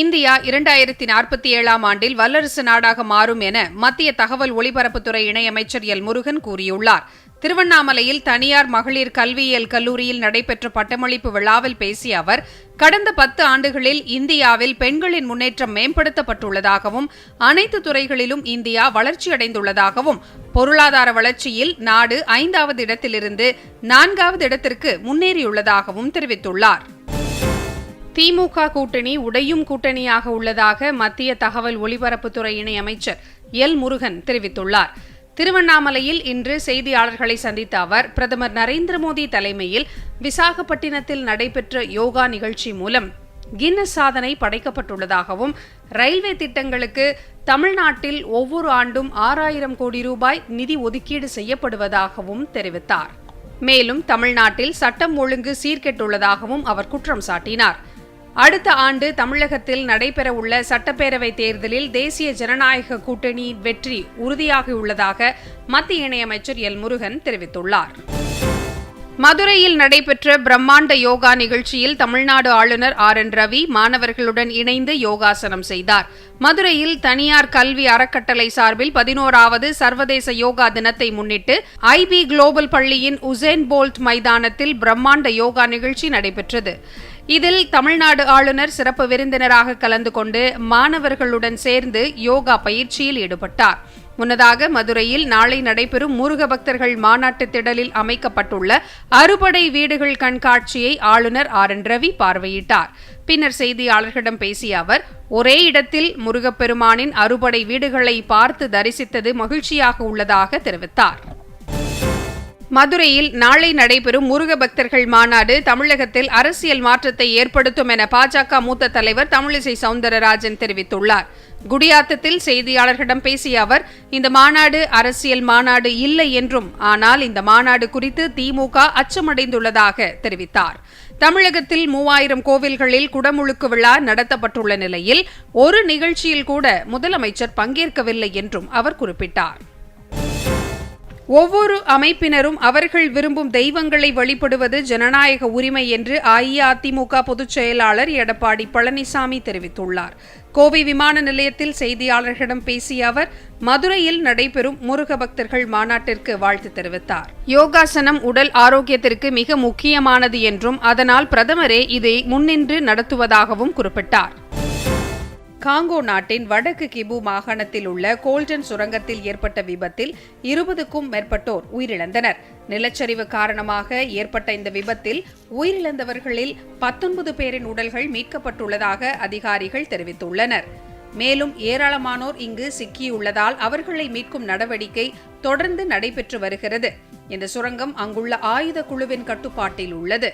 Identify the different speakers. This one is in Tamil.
Speaker 1: இந்தியா இரண்டாயிரத்தி நாற்பத்தி ஏழாம் ஆண்டில் வல்லரசு நாடாக மாறும் என மத்திய தகவல் ஒலிபரப்புத்துறை இணையமைச்சர் எல் முருகன் கூறியுள்ளார் திருவண்ணாமலையில் தனியார் மகளிர் கல்வியியல் கல்லூரியில் நடைபெற்ற பட்டமளிப்பு விழாவில் பேசிய அவர் கடந்த பத்து ஆண்டுகளில் இந்தியாவில் பெண்களின் முன்னேற்றம் மேம்படுத்தப்பட்டுள்ளதாகவும் அனைத்து துறைகளிலும் இந்தியா வளர்ச்சியடைந்துள்ளதாகவும் பொருளாதார வளர்ச்சியில் நாடு ஐந்தாவது இடத்திலிருந்து நான்காவது இடத்திற்கு முன்னேறியுள்ளதாகவும் தெரிவித்துள்ளார் திமுக கூட்டணி உடையும் கூட்டணியாக உள்ளதாக மத்திய தகவல் ஒலிபரப்புத்துறை இணையமைச்சர் எல் முருகன் தெரிவித்துள்ளார் திருவண்ணாமலையில் இன்று செய்தியாளர்களை சந்தித்த அவர் பிரதமர் நரேந்திர மோடி தலைமையில் விசாகப்பட்டினத்தில் நடைபெற்ற யோகா நிகழ்ச்சி மூலம் கின்னஸ் சாதனை படைக்கப்பட்டுள்ளதாகவும் ரயில்வே திட்டங்களுக்கு தமிழ்நாட்டில் ஒவ்வொரு ஆண்டும் ஆறாயிரம் கோடி ரூபாய் நிதி ஒதுக்கீடு செய்யப்படுவதாகவும் தெரிவித்தார் மேலும் தமிழ்நாட்டில் சட்டம் ஒழுங்கு சீர்கெட்டுள்ளதாகவும் அவர் குற்றம் சாட்டினார் அடுத்த ஆண்டு தமிழகத்தில் நடைபெறவுள்ள சட்டப்பேரவை தேர்தலில் தேசிய ஜனநாயக கூட்டணி வெற்றி உறுதியாகியுள்ளதாக மத்திய இணையமைச்சர் எல் முருகன் தெரிவித்துள்ளார் மதுரையில் நடைபெற்ற பிரம்மாண்ட யோகா நிகழ்ச்சியில் தமிழ்நாடு ஆளுநர் ஆர் என் ரவி மாணவர்களுடன் இணைந்து யோகாசனம் செய்தார் மதுரையில் தனியார் கல்வி அறக்கட்டளை சார்பில் பதினோராவது சர்வதேச யோகா தினத்தை முன்னிட்டு ஐபி குளோபல் பள்ளியின் உசேன் போல்ட் மைதானத்தில் பிரம்மாண்ட யோகா நிகழ்ச்சி நடைபெற்றது இதில் தமிழ்நாடு ஆளுநர் சிறப்பு விருந்தினராக கலந்து கொண்டு மாணவர்களுடன் சேர்ந்து யோகா பயிற்சியில் ஈடுபட்டார் முன்னதாக மதுரையில் நாளை நடைபெறும் முருக பக்தர்கள் மாநாட்டு திடலில் அமைக்கப்பட்டுள்ள அறுபடை வீடுகள் கண்காட்சியை ஆளுநர் ஆர் என் ரவி பார்வையிட்டார் பின்னர் செய்தியாளர்களிடம் பேசிய அவர் ஒரே இடத்தில் முருகப்பெருமானின் அறுபடை வீடுகளை பார்த்து தரிசித்தது மகிழ்ச்சியாக உள்ளதாக தெரிவித்தார் மதுரையில் நாளை நடைபெறும் முருக பக்தர்கள் மாநாடு தமிழகத்தில் அரசியல் மாற்றத்தை ஏற்படுத்தும் என பாஜக மூத்த தலைவர் தமிழிசை சவுந்தரராஜன் தெரிவித்துள்ளார் குடியாத்தத்தில் செய்தியாளர்களிடம் பேசிய அவர் இந்த மாநாடு அரசியல் மாநாடு இல்லை என்றும் ஆனால் இந்த மாநாடு குறித்து திமுக அச்சமடைந்துள்ளதாக தெரிவித்தார் தமிழகத்தில் மூவாயிரம் கோவில்களில் குடமுழுக்கு விழா நடத்தப்பட்டுள்ள நிலையில் ஒரு நிகழ்ச்சியில் கூட முதலமைச்சர் பங்கேற்கவில்லை என்றும் அவர் குறிப்பிட்டார் ஒவ்வொரு அமைப்பினரும் அவர்கள் விரும்பும் தெய்வங்களை வழிபடுவது ஜனநாயக உரிமை என்று அஇஅதிமுக பொதுச் செயலாளர் எடப்பாடி பழனிசாமி தெரிவித்துள்ளார் கோவை விமான நிலையத்தில் செய்தியாளர்களிடம் பேசிய அவர் மதுரையில் நடைபெறும் முருக பக்தர்கள் மாநாட்டிற்கு வாழ்த்து தெரிவித்தார் யோகாசனம் உடல் ஆரோக்கியத்திற்கு மிக முக்கியமானது என்றும் அதனால் பிரதமரே இதை முன்னின்று நடத்துவதாகவும் குறிப்பிட்டார் காங்கோ நாட்டின் வடக்கு கிபு மாகாணத்தில் உள்ள கோல்டன் சுரங்கத்தில் ஏற்பட்ட விபத்தில் இருபதுக்கும் மேற்பட்டோர் உயிரிழந்தனர் நிலச்சரிவு காரணமாக ஏற்பட்ட இந்த விபத்தில் உயிரிழந்தவர்களில் பத்தொன்பது பேரின் உடல்கள் மீட்கப்பட்டுள்ளதாக அதிகாரிகள் தெரிவித்துள்ளனர் மேலும் ஏராளமானோர் இங்கு சிக்கியுள்ளதால் அவர்களை மீட்கும் நடவடிக்கை தொடர்ந்து நடைபெற்று வருகிறது இந்த சுரங்கம் அங்குள்ள ஆயுத குழுவின் கட்டுப்பாட்டில் உள்ளது